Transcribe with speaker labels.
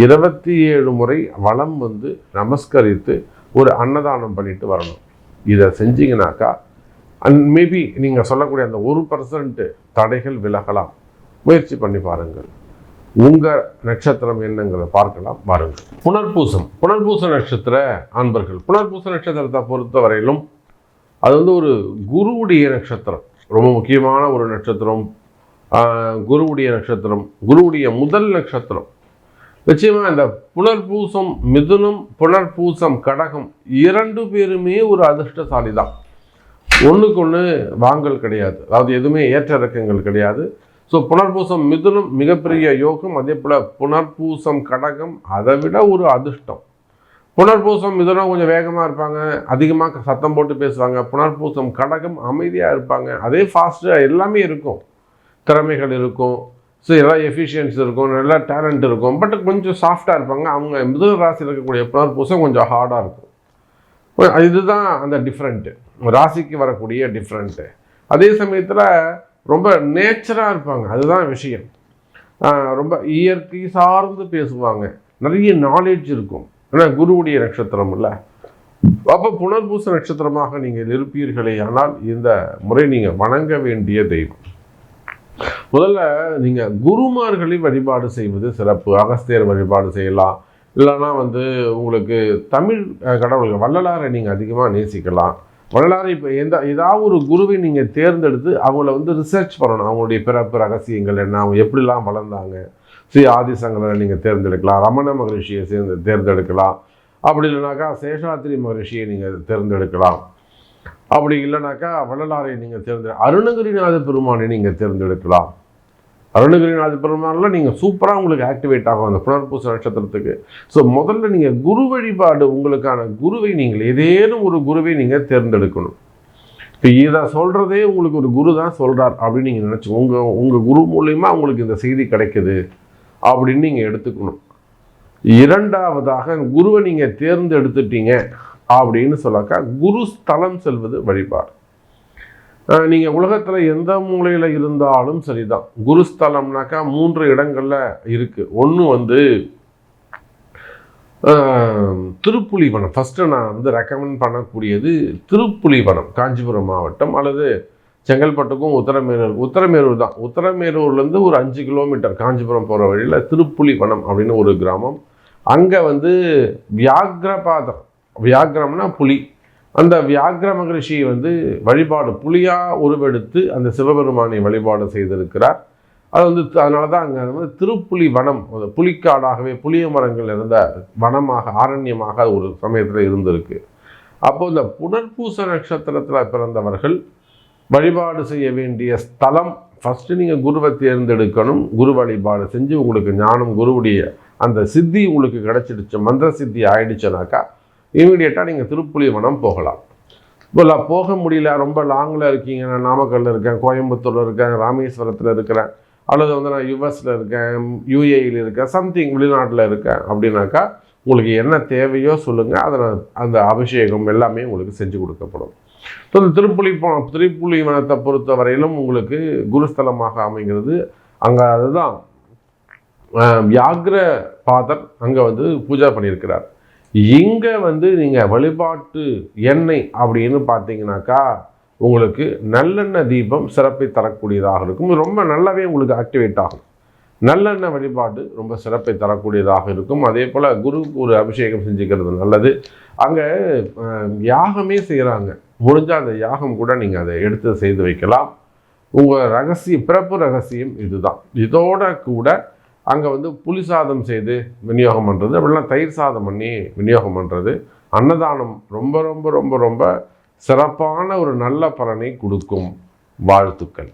Speaker 1: இருபத்தி ஏழு முறை வளம் வந்து நமஸ்கரித்து ஒரு அன்னதானம் பண்ணிட்டு வரணும். இதை செஞ்சீங்கனாக்கா அண்ட் மேபி நீங்கள் சொல்லக்கூடிய அந்த ஒரு பர்சன்ட்டு தடைகள் விலகலாம். முயற்சி பண்ணி பாருங்கள். உங்கள் நட்சத்திரம் என்னங்கிறத பார்க்கலாம் பாருங்கள் புனர்பூசம். புனர்பூச நட்சத்திர அன்பர்கள். புனர்பூச நட்சத்திரத்தை பொறுத்தவரையிலும் அது வந்து ஒரு குருவுடைய நட்சத்திரம். ரொம்ப முக்கியமான ஒரு நட்சத்திரம். குருவுடைய நட்சத்திரம். குருவுடைய முதல் நட்சத்திரம். நிச்சயமாக இந்த புனர்பூசம் மிதுனம் புனர்பூசம் கடகம் இரண்டு பேருமே ஒரு அதிர்ஷ்டசாலி தான் ஒன்றுக்கு ஒன்று வாங்கல் கிடையாது. அதாவது எதுவுமே ஏற்ற இறக்கங்கள் கிடையாது. ஸோ புனர்பூசம் மிதுனம் மிகப்பெரிய யோகம். அதே போல் புனர்பூசம் கடகம் அதை விட ஒரு அதிர்ஷ்டம். புனர்பூசம் மிதுனம் கொஞ்சம் வேகமாக இருப்பாங்க. அதிகமாக சத்தம் போட்டு பேசுவாங்க. புனர்பூசம் கடகம் அமைதியாக இருப்பாங்க. அதே ஃபாஸ்ட்டாக எல்லாமே இருக்கும். திறமைகள் இருக்கும். ஸோ எல்லாம் எஃபிஷியன்சி இருக்கும் நல்லா டேலண்ட் இருக்கும். பட் கொஞ்சம் சாஃப்டாக இருப்பாங்க. அவங்க மிதன ராசியில் இருக்கக்கூடிய புனர்பூசம் கொஞ்சம் ஹார்டாக இருக்கும். இதுதான் அந்த டிஃப்ரெண்ட்டு ராசிக்கு வரக்கூடிய டிஃப்ரெண்ட்டு அதே சமயத்தில் ரொம்ப நேச்சராக இருப்பாங்க. அதுதான் விஷயம். ரொம்ப இயற்கை சார்ந்து பேசுவாங்க. நிறைய நாலேஜ் இருக்கும். ஏன்னா குருவுடைய நட்சத்திரம் இல்லை. அப்போ புனர்பூச நட்சத்திரமாக நீங்கள் இருப்பீர்களே ஆனால் இந்த முறை நீங்கள் வணங்க வேண்டிய தெய்வம். முதல்ல நீங்கள் குருமார்களை வழிபாடு செய்வது சிறப்பு. அகஸ்தியர் வழிபாடு செய்யலாம். இல்லைன்னா வந்து உங்களுக்கு தமிழ் கடவுள்கள் வள்ளலாரை நீங்கள் அதிகமாக நேசிக்கலாம். வள்ளலாரை இப்போ எந்த ஏதாவது ஒரு குருவை நீங்கள் தேர்ந்தெடுத்து அவங்கள வந்து ரிசர்ச் பண்ணணும். அவங்களுடைய பிறப்பு ரகசியங்கள் என்ன அவங்க எப்படிலாம் வளர்ந்தாங்க. ஸ்ரீ ஆதிசங்கரை நீங்கள் தேர்ந்தெடுக்கலாம். ரமண மகரிஷியை சேர்ந்து தேர்ந்தெடுக்கலாம். அப்படி இல்லைனாக்கா சேஷாத்ரி மகரிஷியை நீங்கள் தேர்ந்தெடுக்கலாம். அப்படி இல்லைனாக்கா வள்ளலாரை நீங்கள் தேர்ந்தெடு அருணகிரிநாத பெருமானை நீங்கள் தேர்ந்தெடுக்கலாம். அருணகிரிநாத பெருமானில் நீங்கள் சூப்பராக உங்களுக்கு ஆக்டிவேட் ஆகும் அந்த புனர்பூச நட்சத்திரத்துக்கு. ஸோ முதல்ல நீங்கள் குரு வழிபாடு உங்களுக்கான குருவை நீங்கள் ஏதேனும் ஒரு குருவை நீங்கள் தேர்ந்தெடுக்கணும். இப்போ இதை சொல்கிறதே உங்களுக்கு ஒரு குரு தான் சொல்கிறார் அப்படின்னு நீங்கள் நினச்சி உங்கள் உங்கள் குரு மூலயமா உங்களுக்கு இந்த செய்தி கிடைக்குது அப்படின்னு நீங்கள் எடுத்துக்கணும். இரண்டாவதாக குருவை நீங்கள் தேர்ந்தெடுத்துட்டீங்க அப்படின்னு சொன்னாக்கா குரு ஸ்தலம் செல்வது வழிபாடு. நீங்கள் உலகத்தில் எந்த மூலையில் இருந்தாலும் சரிதான். குருஸ்தலம்னாக்கா மூன்று இடங்களில் இருக்குது ஒன்று வந்து திருப்புலிவனம் ஃபஸ்ட்டு நான் வந்து ரெக்கமெண்ட் பண்ணக்கூடியது திருப்புலிவனம் காஞ்சிபுரம் மாவட்டம் அல்லது செங்கல்பட்டுக்கும் உத்தரமேரூர் உத்தரமேரூர் தான். உத்தரமேரூர்லேருந்து ஒரு அஞ்சு கிலோமீட்டர் காஞ்சிபுரம் போகிற வழியில் திருப்புலிவனம் அப்படின்னு ஒரு கிராமம். அங்கே வந்து வியாக்ரபாதர் வியாக்கிரம்னா புலி. அந்த வியாக்கிர மகரிஷி வந்து வழிபாடு புலியாக உருவெடுத்து அந்த சிவபெருமானை வழிபாடு செய்திருக்கிறார். அது வந்து அதனால தான் அங்கே வந்து திருப்புலி வனம் புலிக்காடாகவே புளிய மரங்கள் இருந்த வனமாக ஆரண்யமாக ஒரு சமயத்தில் இருந்திருக்கு. அப்போ இந்த புனர்பூச நட்சத்திரத்தில் பிறந்தவர்கள் வழிபாடு செய்ய வேண்டிய ஸ்தலம் ஃபஸ்ட்டு நீங்கள் குருவை தேர்ந்தெடுக்கணும். குரு வழிபாடு செஞ்சு உங்களுக்கு ஞானம் குருவுடைய அந்த சித்தி உங்களுக்கு கிடச்சிடுச்சு. மந்திர சித்தி ஆயிடுச்சுனாக்கா இமீடியட்டாக நீங்கள் திருப்புலிவனம் போகலாம். இப்போ போக முடியல. ரொம்ப லாங்கில் இருக்கீங்க. நான் நாமக்கல்லில் இருக்கேன் கோயம்புத்தூரில் இருக்கேன் ராமேஸ்வரத்தில் இருக்கிறேன். அல்லது வந்து நான் யுஎஸில் இருக்கேன் யூஏயில் இருக்கேன் சம்திங் வெளிநாட்டில் இருக்கேன் அப்படின்னாக்கா உங்களுக்கு என்ன தேவையோ சொல்லுங்கள் அதை அந்த அபிஷேகம் எல்லாமே உங்களுக்கு செஞ்சு கொடுக்கப்படும். ஸோ இந்த திருப்புலி திருப்புலி வனத்தை பொறுத்த வரையிலும் உங்களுக்கு குருஸ்தலமாக அமைகிறது. அங்கே அதுதான் வியாகிர பாதர் அங்கே வந்து பூஜை பண்ணியிருக்கிறார். இங்கே வந்து நீங்கள் வழிபாட்டு எண்ணெய் அப்படின்னு பார்த்தீங்கன்னாக்கா உங்களுக்கு நல்லெண்ணெய் தீபம் சிறப்பை தரக்கூடியதாக இருக்கும். ரொம்ப நல்லாவே உங்களுக்கு ஆக்டிவேட் ஆகும். நல்லெண்ணெய் வழிபாடு ரொம்ப சிறப்பை தரக்கூடியதாக இருக்கும். அதே போல் குருவுக்கு ஒரு அபிஷேகம் செஞ்சுக்கிறது நல்லது. அங்கே யாகமே செய்கிறாங்க முடிஞ்சால் அந்த யாகம் கூட நீங்கள் அதை எடுத்து செய்து வைக்கலாம். உங்கள் ரகசிய பிறப்பு ரகசியம் இதுதான். இதோட கூட அங்கே வந்து புளி சாதம் செய்து விநியோகம் பண்ணுறது அப்படிலாம் தயிர் சாதம் பண்ணி விநியோகம் பண்ணுறது அன்னதானம் ரொம்ப ரொம்ப ரொம்ப ரொம்ப சிறப்பான ஒரு நல்ல பலனை கொடுக்கும் வாழ்த்துக்கள்.